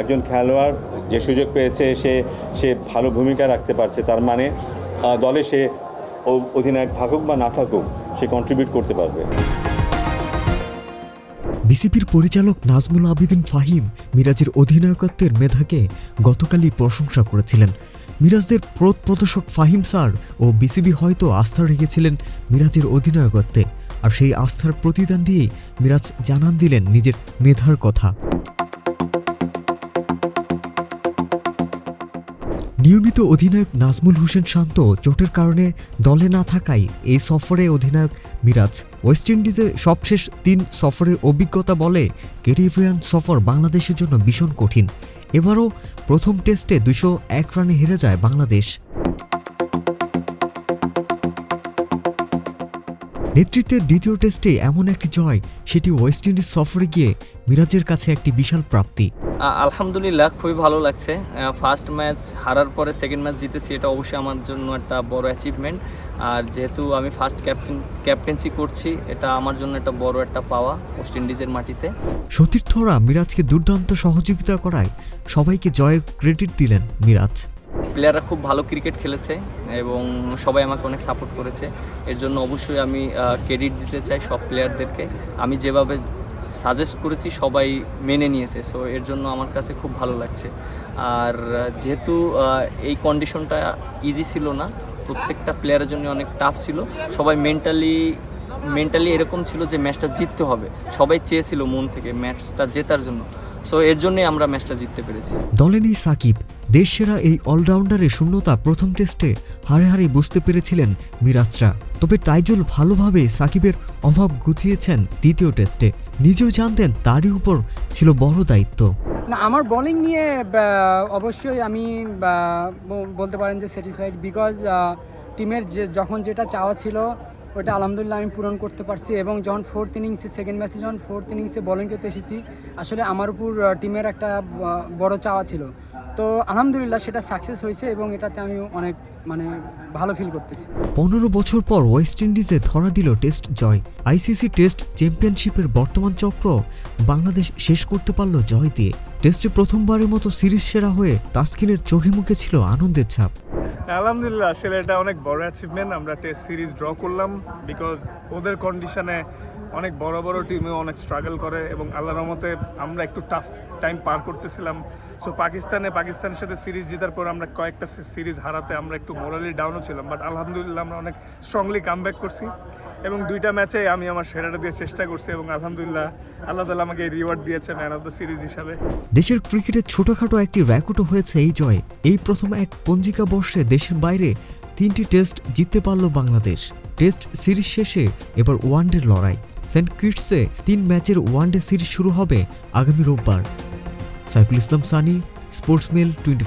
একজন খেলোয়াড় যে সুযোগ পেয়েছে, সে সে ভালো ভূমিকা রাখতে পারছে, তার মানে দলে সে অধিনায়ক থাকুক বা না থাকুক, সে কন্ট্রিবিউট করতে পারবে। বিসিবির পরিচালক নাজমুল আবিদিন ফাহিম মিরাজের অধিনায়কত্বের মেধাকে গতকালই প্রশংসা করেছিলেন। মিরাজদের প্রদ প্রদর্শক ফাহিম স্যার ও বিসিবি হয়তো আস্থা রেখেছিলেন মিরাজের অধিনায়কত্বে, আর সেই আস্থার প্রতিদান দিয়েই মিরাজ জানান দিলেন নিজের মেধার কথা। নিয়মিত অধিনায়ক নাজমুল হোসেন শান্ত চোটের কারণে দলে না থাকায় এই সফরে অধিনায়ক মিরাজ, ওয়েস্ট ইন্ডিজে সবশেষ তিন সফরের অভিজ্ঞতা বলে ক্যারিবিয়ান সফর বাংলাদেশের জন্য ভীষণ কঠিন। এবারও প্রথম টেস্টে দুশো এক রানে হেরে যায় বাংলাদেশ। নেতৃত্বের দ্বিতীয় টেস্টে এমন একটি জয় সেটি ওয়েস্ট ইন্ডিজ সফরে গিয়ে মিরাজের কাছে একটি বিশাল প্রাপ্তি। আলহামদুলিল্লাহ খুবই ভালো লাগছে। ফার্স্ট ম্যাচ হারার পরে সেকেন্ড ম্যাচ জিতেছি এটা অবশ্যই আমার জন্য একটা বড় অ্যাচিভমেন্ট আর যেহেতু আমি ফার্স্ট ক্যাপ্টেন ক্যাপ্টেন্সি করছি এটা আমার জন্য একটা বড় একটা পাওয়া ওয়েস্ট ইন্ডিজের মাটিতে। সতীর্থরা মিরাজকে দুর্দান্ত সহযোগিতা করায় সবাইকে জয়ের ক্রেডিট দিলেন মিরাজ। প্লেয়াররা খুব ভালো ক্রিকেট খেলেছে এবং সবাই আমাকে অনেক সাপোর্ট করেছে। এর জন্য অবশ্যই আমি ক্রেডিট দিতে চাই সব প্লেয়ারদেরকে আমি যেভাবে সাজেস্ট করেছি সবাই মেনে নিয়েছে সো এর জন্য আমার কাছে খুব ভালো লাগছে। আর যেহেতু এই কন্ডিশনটা ইজি ছিল না, প্রত্যেকটা প্লেয়ারের জন্য অনেক টাফ ছিল। সবাই মেন্টালি মেন্টালি এরকম ছিল যে ম্যাচটা জিততে হবে। সবাই চেয়েছিল মন থেকে ম্যাচটা জেতার জন্য। সো এর জন্যই আমরা ম্যাচটা জিততে পেরেছি। দলে নেই সাকিব। দেশসেরা এই অলরাউন্ডারের শূন্যতা প্রথম টেস্টে হারে হারে বুঝতে পেরেছিলেন মিরাজরা। তবে তাইজুল ভালোভাবে সাকিবের অভাব গুছিয়েছেন দ্বিতীয় টেস্টে। নিজেও জানতেন তারই উপর ছিল বড় দায়িত্ব। না আমার বোলিং নিয়ে অবশ্যই আমি বলতে পারেন যে স্যাটিসফাইড বিকজ টিমের যে যখন যেটা চাওয়া ছিল ওটা আলহামদুলিল্লাহ আমি পূরণ করতে পারছি এবং যখন ফোর্থ ইনিংসে সেকেন্ড ম্যাচে যখন ফোর্থ ইনিংসে বলিং করতে এসেছি, আসলে আমার উপর টিমের একটা বড় চাওয়া ছিল। তো আলহামদুলিল্লাহ সেটা সাকসেস হয়েছে এবং এটাতে আমি অনেক মানে ভালো ফিল করতেছি। পনেরো বছর পর ওয়েস্ট ইন্ডিজে ধরা দিল টেস্ট জয়। আইসিসি টেস্ট চ্যাম্পিয়নশিপের বর্তমান চক্র বাংলাদেশ শেষ করতে পারল জয় দিয়ে টেস্টে প্রথমবারের মতো সিরিজ সেরা হয়ে তাসকিনের চোখে মুখে ছিল আনন্দের ছাপ। আলহামদুলিল্লাহ, আসলে এটা অনেক বড় অ্যাচিভমেন্ট আমরা টেস্ট সিরিজ ড্র করলাম বিকজ ওদের কন্ডিশনে অনেক বড় বড় টিমে অনেক স্ট্রাগল করে এবং আল্লাহ রহমতে আমরা একটু টাফ টাইম পার করতেছিলাম। সো পাকিস্তানে পাকিস্তানের সাথে সিরিজ জেতার পর আমরা কয়েকটা সিরিজ হারাতে আমরা একটু মোরালি ডাউনও ছিলাম। বাট আলহামদুলিল্লাহ আমরা অনেক স্ট্রংলি কাম করছি। এবং দুইটা ম্যাচে আমি আমার সেরাটা দিয়ে চেষ্টা করছি এবং আলহামদুলিল্লাহ আল্লাহ তালা আমাকে রিওয়ার্ড দিয়েছে ম্যান অফ দ্য সিরিজ হিসাবে। দেশের ক্রিকেটে ছোটখাটো একটি রেকর্ডও হয়েছে এই জয়ে। এই প্রথম এক পঞ্জিকা বর্ষে দেশের বাইরে তিনটি টেস্ট জিততে পারল বাংলাদেশ। টেস্ট সিরিজ শেষে এবার ওয়ানডের লড়াই। সেন্ট কিটসে তিন ম্যাচের ওয়ানডে সিরিজ শুরু হবে আগামী রোববার। Saiful Islam Sunny sports mail twenty